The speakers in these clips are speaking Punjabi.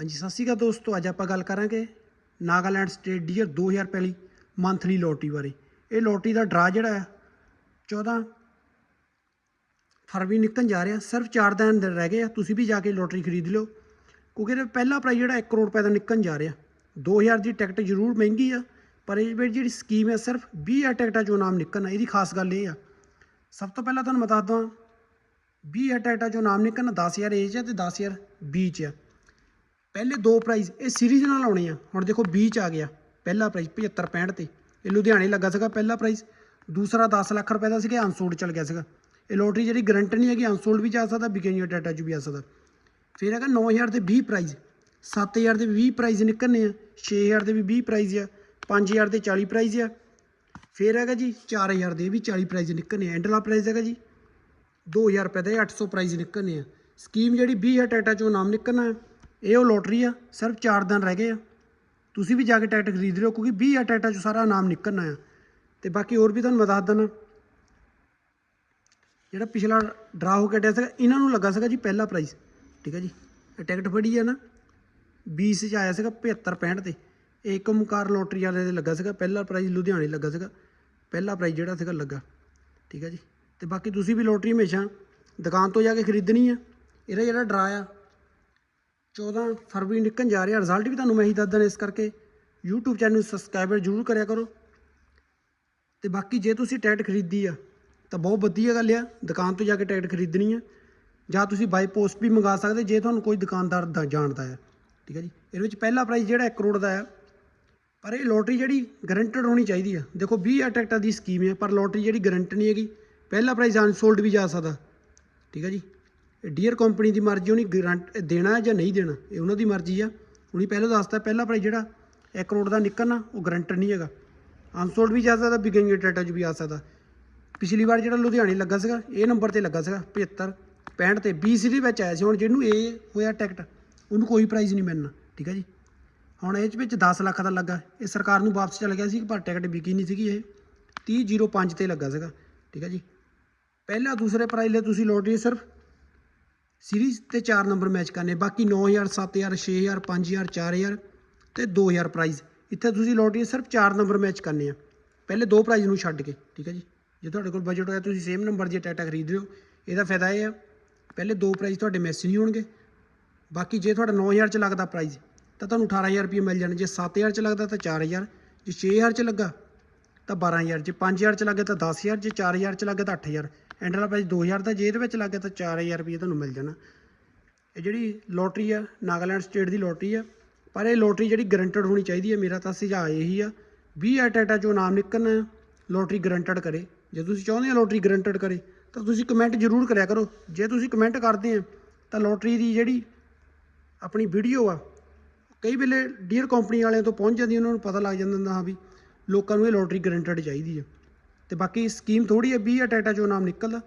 ਹਾਂਜੀ, ਸਤਿ ਸ਼੍ਰੀ ਅਕਾਲ ਦੋਸਤੋ, ਅੱਜ ਆਪਾਂ ਗੱਲ ਕਰਾਂਗੇ ਨਾਗਾਲੈਂਡ ਸਟੇਟ ਡੀਅਰ 2000 ਲਈ ਮੰਥਲੀ ਲੋਟਰੀ ਬਾਰੇ। ਇਹ ਲੋਟਰੀ ਦਾ ਡਰਾ ਜਿਹੜਾ ਹੈ 14 ਫਰਵਰੀ ਨਿਕਲਣ ਜਾ ਰਿਹਾ, ਸਿਰਫ 4 ਦਿਨ ਰਹਿ ਗਏ ਆ, ਤੁਸੀਂ ਵੀ ਜਾ ਕੇ ਲੋਟਰੀ ਖਰੀਦ ਲਿਓ। ਕਿਉਂਕਿ ਇਹਦਾ ਪਹਿਲਾ ਪ੍ਰਾਈਜ਼ ਜਿਹੜਾ 1 ਕਰੋੜ ਰੁਪਏ ਦਾ ਨਿਕਲਣ ਜਾ ਰਿਹਾ। 2000 ਦੀ ਟਿਕਟ ਜ਼ਰੂਰ ਮਹਿੰਗੀ ਆ, ਪਰ ਇਹ ਜਿਹੜੀ ਸਕੀਮ ਹੈ ਸਿਰਫ 20000 ਟਿਕਟਾਂ ਚੋਂ ਨਾਮ ਨਿਕਲਣਾ, ਇਹਦੀ ਖਾਸ ਗੱਲ ਇਹ ਆ। ਸਭ ਤੋਂ ਪਹਿਲਾਂ ਤੁਹਾਨੂੰ ਬਤਾ ਦਵਾਂ 20000 ਟਿਕਟਾਂ ਚੋਂ ਨਾਮ ਨਿਕਲਣਾ 10000 ਏਜ ਹੈ ਤੇ 10000 ਬੀ ਚ ਆ। ਪਹਿਲੇ ਦੋ ਪ੍ਰਾਈਜ਼ ਇਹ ਸੀਰੀਜ਼ ਨਾਲ ਆਉਣੇ ਆ। ਹੁਣ ਦੇਖੋ 20 ਚ ਆ ਗਿਆ। ਪਹਿਲਾ ਪ੍ਰਾਈਜ਼ 75 65 ਤੇ। ਇਹ ਲੁਧਿਆਣੇ ਲੱਗਾ ਸੀਗਾ ਪਹਿਲਾ ਪ੍ਰਾਈਜ਼ ਦੂਸਰਾ 10 ਲੱਖ ਰੁਪਏ ਦਾ ਸੀਗਾ ਅਨਸੋਲਡ ਚੱਲ ਗਿਆ ਸੀਗਾ। ਇਹ ਲੋਟਰੀ ਜਿਹੜੀ ਗਰੰਟੀ ਨਹੀਂ ਹੈਗੀ ਅਨਸੋਲਡ ਵੀ ਜਾ ਸਕਦਾ ਵਿਕੇਂਜਰ ਡਾਟਾ ਚ ਵੀ ਆ ਸਕਦਾ। ਫਿਰ ਹੈਗਾ 9000 ਦੇ 20 ਪ੍ਰਾਈਜ਼ 7000 ਦੇ 20 ਪ੍ਰਾਈਜ਼ ਨਿਕਲਨੇ ਆ। 6000 ਦੇ ਵੀ 20 ਪ੍ਰਾਈਜ਼ ਆ। 5000 ਦੇ 40 ਪ੍ਰਾਈਜ਼ ਆ। ਫਿਰ ਹੈਗਾ ਜੀ 4000 ਦੇ ਵੀ 40 ਪ੍ਰਾਈਜ਼ ਨਿਕਲਨੇ ਆ। ਐਂਡਲਾ ਪ੍ਰਾਈਜ਼ ਹੈਗਾ ਜੀ। 2000 ਰੁਪਏ ਦੇ 800 ਪ੍ਰਾਈਜ਼ ਨਿਕਲਨੇ ਆ। ਸਕੀਮ ਜਿਹੜੀ 20000 ਟਾਟਾ ਚੋਂ ਨਾਮ ਨਿਕਲਣਾ ਹੈ ਇਹ ਉਹ ਲੋਟਰੀ ਆ, ਸਿਰਫ 4 ਦਿਨ ਰਹਿ ਗਏ ਆ। ਤੁਸੀਂ ਵੀ ਜਾ ਕੇ ਟਿਕਟ ਖਰੀਦ ਲਿਓ, ਕਿਉਂਕਿ 20000 ਟਿਕਟਾਂ ਚੋਂ ਸਾਰਾ ਨਾਮ ਨਿਕਲਣਾ ਆ ਤੇ ਬਾਕੀ ਹੋਰ ਵੀ ਤੁਹਾਨੂੰ ਮੈਂ ਦੱਸ ਦਿੰਦਾ। ਜਿਹੜਾ ਪਿਛਲਾ ਡਰਾ ਹੋ ਕੇ ਡਿਆ ਸੀਗਾ, ਇਹਨਾਂ ਨੂੰ ਲੱਗਾ ਸੀਗਾ ਜੀ ਪਹਿਲਾ ਪ੍ਰਾਈਜ਼ ਠੀਕ ਹੈ ਜੀ? ਇਹ ਟਿਕਟ ਫੜੀ ਆ ਨਾ 20 ਚ ਆਇਆ ਸੀਗਾ 75 65 ਤੇ। ਏਕਮ ਕਾਰ ਲੋਟਰੀ ਵਾਲੇ ਦੇ ਲੱਗਾ ਸੀਗਾ, ਪਹਿਲਾ ਪ੍ਰਾਈਜ਼ ਲੁਧਿਆਣੇ ਲੱਗਾ ਸੀਗਾ। ਪਹਿਲਾ ਪ੍ਰਾਈਜ਼ ਜਿਹੜਾ ਸੀਗਾ ਲੱਗਾ। ਠੀਕ ਹੈ ਜੀ? ਤੇ ਬਾਕੀ ਤੁਸੀਂ ਵੀ ਲੋਟਰੀ ਹਮੇਸ਼ਾ ਦੁਕਾਨ ਤੋਂ ਜਾ ਕੇ ਖਰੀਦਣੀ ਆ। ਇਹਦਾ ਜਿਹੜਾ ਡਰਾ ਆ 14 ਫਰਵਰੀ ਨਿਕਲਣ ਜਾ ਰਿਹਾ ਰਿਜ਼ਲਟ ਵੀ ਤੁਹਾਨੂੰ ਮੈਂ ਹੀ ਦੱਸ ਦੇਣਾ ਇਸ ਕਰਕੇ। YouTube ਚੈਨਲ ਨੂੰ ਸਬਸਕ੍ਰਾਈਬਰ ਜ਼ਰੂਰ ਕਰਿਆ ਕਰੋ। ਤੇ ਬਾਕੀ ਜੇ ਤੁਸੀਂ ਟਿਕਟ ਖਰੀਦੀ ਆ, ਤਾਂ ਬਹੁਤ ਵਧੀਆ ਗੱਲ ਆ। ਦੁਕਾਨ ਤੋਂ ਜਾ ਕੇ ਟਿਕਟ ਖਰੀਦਣੀ ਆ। ਜਾਂ ਤੁਸੀਂ ਬਾਈ ਪੋਸਟ ਵੀ ਮੰਗਾ ਸਕਦੇ, ਜੇ ਤੁਹਾਨੂੰ ਕੋਈ ਦੁਕਾਨਦਾਰ ਦਾ ਜਾਣਦਾ ਹੈ ਠੀਕ ਹੈ ਜੀ? ਇਹਦੇ ਵਿੱਚ ਪਹਿਲਾ ਪ੍ਰਾਈਜ਼ ਜਿਹੜਾ 1 ਕਰੋੜ ਦਾ ਆ। ਪਰ ਇਹ ਲੋਟਰੀ ਜਿਹੜੀ ਗਰੰਟਡ ਹੋਣੀ ਚਾਹੀਦੀ ਆ। ਦੇਖੋ 20 ਟਿਕਟਾਂ ਦੀ ਸਕੀਮ ਹੈ ਪਰ ਲੋਟਰੀ ਜਿਹੜੀ ਗਰੰਟ ਨਹੀਂ ਹੈਗੀ। ਪਹਿਲਾ ਪ੍ਰਾਈਜ਼ ਅਨਸੋਲਡ ਵੀ ਜਾ ਸਕਦਾ। ਠੀਕ ਹੈ ਜੀ? ਡੀਅਰ ਕੰਪਨੀ ਦੀ ਮਰਜ਼ੀ ਉਹਨੇ ਗਰੰਟ ਦੇਣਾ ਜਾਂ ਨਹੀਂ ਦੇਣਾ, ਇਹ ਉਹਨਾਂ ਦੀ ਮਰਜ਼ੀ ਆ। ਉਹਨੇ ਪਹਿਲਾਂ ਦੱਸਤਾ, ਪਹਿਲਾ ਪ੍ਰਾਈਜ਼ ਜਿਹੜਾ 1 ਕਰੋੜ ਦਾ ਨਿਕਲਣਾ, ਉਹ ਗਰੰਟਡ ਨਹੀਂ ਹੈਗਾ। ਅਨਸੋਲਡ ਵੀ ਜਾ ਸਕਦਾ ਵਿਕੇਂਜਰ ਡਾਟਾ 'ਚ ਵੀ ਆ ਸਕਦਾ। ਪਿਛਲੀ ਵਾਰ ਜਿਹੜਾ ਲੁਧਿਆਣੇ ਲੱਗਾ ਸੀਗਾ, ਇਹ ਨੰਬਰ ਤੇ ਲੱਗਾ ਸੀਗਾ 75 65 ਤੇ 20 ਦੇ ਵਿੱਚ ਆਇਆ ਸੀ। ਹੁਣ ਜਿਹਨੂੰ ਇਹ ਹੋਇਆ ਟਿਕਟ, ਉਹਨੂੰ ਕੋਈ ਪ੍ਰਾਈਜ਼ ਨਹੀਂ ਮਿਲਣਾ, ਠੀਕ ਹੈ ਜੀ? ਹੁਣ ਇਹ 'ਚ ਵਿੱਚ 10 ਲੱਖ ਦਾ ਲੱਗਾ। ਇਹ ਸਰਕਾਰ ਨੂੰ ਵਾਪਸ ਚਲ ਗਿਆ ਸੀ, ਪਰ ਟਿਕਟ ਵਿਕੀ ਨਹੀਂ ਸੀਗੀ ਇਹ। 3005 ਤੇ ਲੱਗਾ ਸੀਗਾ, ਠੀਕ ਹੈ ਜੀ? ਪਹਿਲਾ, ਦੂਸਰੇ ਪ੍ਰਾਈਜ਼ ਲਈ ਤੁਸੀਂ ਲੋਟਰੀ ਸਿਰਫ। ਸੀਰੀਜ਼ ਤੇ 4 ਨੰਬਰ ਮੈਚ ਕਰਨੇ, ਬਾਕੀ 9000 7000 6000 5000 4000 ਤੇ 2000 ਪ੍ਰਾਈਜ਼ ਇੱਥੇ ਤੁਸੀਂ ਲੋਟਰੀ ਸਿਰਫ 4 ਨੰਬਰ ਮੈਚ ਕਰਨੇ ਆ। ਪਹਿਲੇ ਦੋ ਪ੍ਰਾਈਜ਼ ਨੂੰ ਛੱਡ ਕੇ, ਠੀਕ ਹੈ ਜੀ? ਜੇ ਤੁਹਾਡੇ ਕੋਲ ਬਜਟ ਹੋਇਆ, ਤੁਸੀਂ ਸੇਮ ਨੰਬਰ ਜੇ ਟਾਟਾ ਖਰੀਦ ਰਹੇ ਹੋ, ਇਹਦਾ ਫਾਇਦਾ ਇਹ ਆ, ਪਹਿਲੇ ਦੋ ਪ੍ਰਾਈਜ਼ ਤੁਹਾਡੇ ਮਿਸ ਨਹੀਂ ਹੋਣਗੇ। ਬਾਕੀ ਜੇ ਤੁਹਾਡਾ 9000 ਚ ਲੱਗਦਾ ਪ੍ਰਾਈਜ਼ ਤਾਂ ਤੁਹਾਨੂੰ 18000 ਰੁਪਏ ਮਿਲ ਜਾਣ। ਜੇ 7000 ਚ ਲੱਗਦਾ, ਤਾਂ 4000 ਜੇ 6000 ਚ ਲੱਗਾ, ਤਾਂ 12000 ਜੇ 5000 ਚ ਲੱਗੇ, ਤਾਂ 10000 ਜੇ 4000 ਚ ਲੱਗੇ, ਤਾਂ 8000 ਐਂਡ ਵਾਲਾ ਪ੍ਰਾਈਜ਼ 2000 ਦਾ ਜੇ ਇਹਦੇ ਵਿੱਚ ਲੱਗ ਗਿਆ ਤਾਂ 4000 ਰੁਪਏ ਤੁਹਾਨੂੰ ਮਿਲ ਜਾਣਾ। ਇਹ ਜਿਹੜੀ ਲੋਟਰੀ ਆ, ਨਾਗਾਲੈਂਡ ਸਟੇਟ ਦੀ ਲੋਟਰੀ ਆ, ਪਰ ਇਹ ਲੋਟਰੀ ਜਿਹੜੀ ਗਰੰਟਡ ਹੋਣੀ ਚਾਹੀਦੀ ਹੈ ਮੇਰਾ ਤਾਂ ਸੁਝਾਅ ਇਹੀ ਆ 20 ਟਾਟਾ ਚੋਂ ਨਾਮ ਨਿਕਲਣਾ, ਲੋਟਰੀ ਗਰੰਟਡ ਕਰੇ। ਜੇ ਤੁਸੀਂ ਚਾਹੁੰਦੇ ਹੋ ਲੋਟਰੀ ਗਰੰਟਡ ਕਰੇ, ਤਾਂ ਤੁਸੀਂ ਕਮੈਂਟ ਜ਼ਰੂਰ ਕਰਿਆ ਕਰੋ। ਜੇ ਤੁਸੀਂ ਕਮੈਂਟ ਕਰਦੇ ਆ, ਤਾਂ ਲੋਟਰੀ ਦੀ ਜਿਹੜੀ ਆਪਣੀ ਵੀਡੀਓ ਆ, ਕਈ ਵੇਲੇ ਡੀਅਰ ਕੰਪਨੀ ਵਾਲਿਆਂ ਤੋਂ ਪਹੁੰਚ ਜਾਂਦੀ ਉਹਨਾਂ ਨੂੰ ਪਤਾ ਲੱਗ ਜਾਂਦਾ ਹੁੰਦਾ ਹਾਂ ਵੀ ਲੋਕਾਂ ਨੂੰ ਇਹ ਲੋਟਰੀ ਗਰੰਟਡ ਚਾਹੀਦੀ ਆ। ਤੇ ਬਾਕੀ ਸਕੀਮ ਥੋੜੀ ਹੈ 20 ਟਾਟਾ ਚੋਂ ਨਾਮ ਨਿਕਲਦਾ।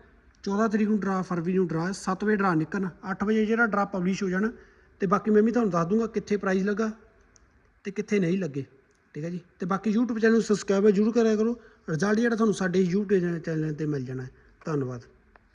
14 ਤਰੀਕ ਨੂੰ ਡਰਾ, ਫਰਵਰੀ ਨੂੰ ਡਰਾ 7 ਵਜੇ ਡਰਾ ਨਿਕਲਣਾ। 8 ਵਜੇ ਜਿਹੜਾ ਡਰਾ ਪਬਲਿਸ਼ ਹੋ ਜਾਣਾ। ਤੇ ਬਾਕੀ ਮੈਂ ਵੀ ਤੁਹਾਨੂੰ ਦੱਸ ਦੂੰਗਾ ਕਿੱਥੇ ਪ੍ਰਾਈਜ਼ ਲੱਗਾ ਤੇ ਕਿੱਥੇ ਨਹੀਂ ਲੱਗੇ। ਠੀਕ ਹੈ ਜੀ? ਤੇ ਬਾਕੀ YouTube ਚੈਨਲ ਨੂੰ ਸਬਸਕ੍ਰਾਈਬ ਜ਼ਰੂਰ ਕਰਿਆ ਕਰੋ। ਰਿਜ਼ਲਟ ਜਿਹੜਾ ਤੁਹਾਨੂੰ ਸਾਡੇ YouTube ਚੈਨਲ ਤੇ ਮਿਲ ਜਾਣਾ ਹੈ। ਧੰਨਵਾਦ।